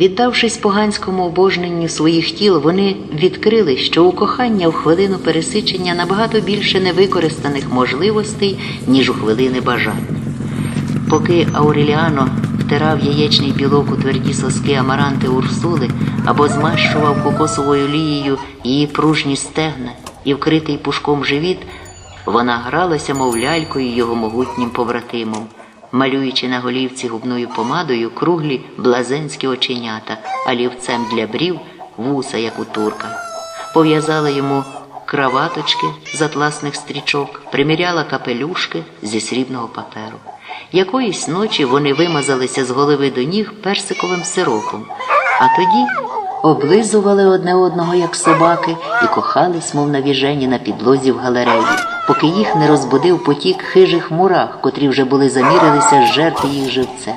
Віддавшись поганському обожненню своїх тіл, вони відкрили, що у кохання в хвилину пересичення набагато більше невикористаних можливостей, ніж у хвилини бажання. Поки Ауреліано втирав яєчний білок у тверді соски амаранти Урсули або змащував кокосовою олією її пружні стегна і вкритий пушком живіт, вона гралася, мов лялькою його могутнім побратимом, малюючи на голівці губною помадою круглі блазенські оченята, а лівцем для брів вуса, як у турка. Пов'язала йому краваточки з атласних стрічок, приміряла капелюшки зі срібного паперу. Якоїсь ночі вони вимазалися з голови до ніг персиковим сиропом, а тоді облизували одне одного, як собаки, і кохались, мов навіжені на підлозі в галереї, поки їх не розбудив потік хижих мурах, котрі вже були замірилися жерти їх живцем.